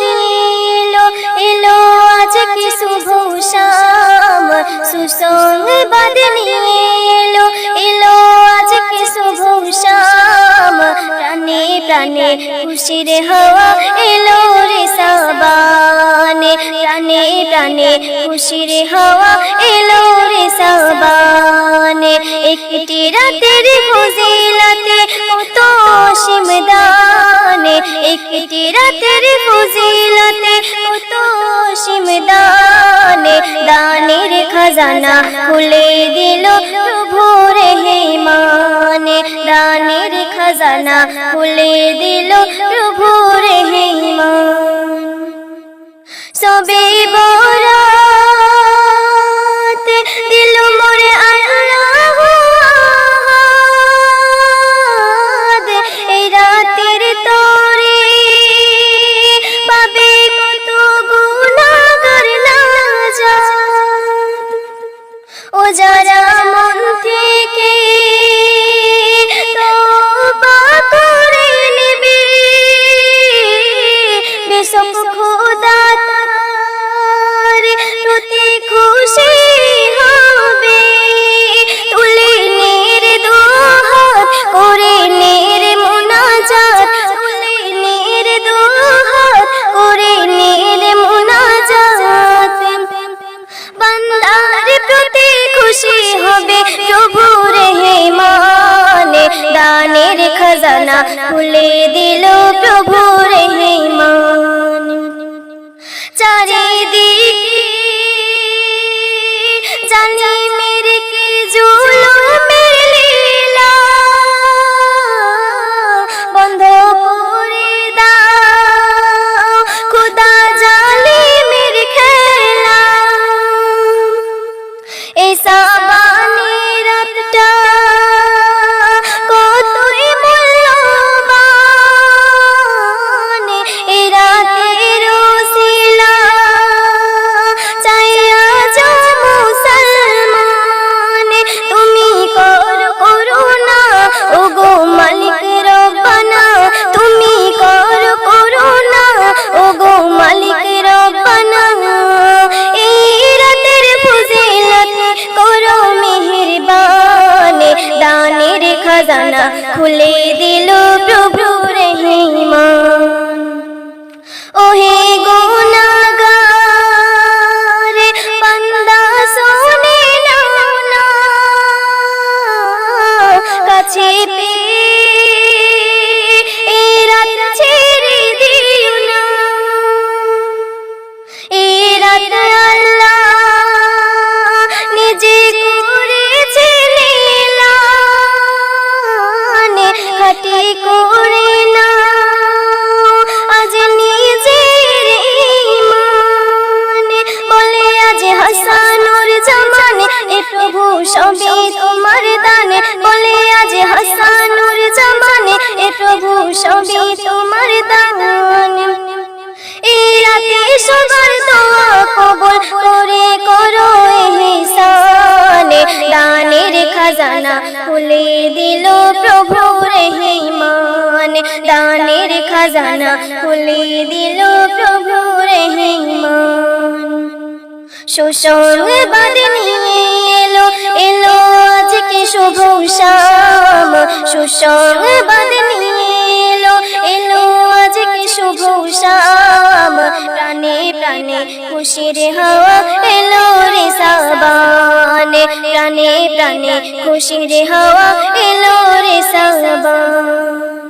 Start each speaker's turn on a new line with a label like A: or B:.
A: নিলো, এলো আজকে শুভ শাম। সুসংবাদ নিলো, এলো আজকে শুভ শাম। প্রাণে প্রাণে খুশির হাওয়া এলো রে সাবানে। প্রাণে প্রাণে খুশির হাওয়া এলো রে সাবানে। একটি রাতের ফজিলাতে কত সিমদানে একটি রাতের ফজিলাতে কত সিমদানে দানের খাজানা খুলে দিল প্রভু রেহমানে দানের খাজানা খুলে দিল প্রভু রেহমান সবে বরাত যারা খাজানা খুলে দিল খাজানা খুলে দিল প্রভু রহিমা ওহে গুনাহগার করে না আজ নিজের ইমান বলে আজ হাসানুর জামানে। এ প্রভু সবে তোমার দানে। বলে আজ হাসানুর জামানে। এ প্রভু সবে তোমার দানে। এই রাতে সবার দোয়া কবুল করে করো। খাজানা খুলে দিল প্রভু রহিমান সুসংবাদ নিয়ে এলো এলো আজকে শুভ শাম সুসংবাদ নিয়ে এলো এলো আজকে শুভ শাম প্রাণে প্রাণে খুশির হাওয়া এলো রে সাবানে। প্রাণে প্রাণে খুশির হাওয়া এলো রে সাবান।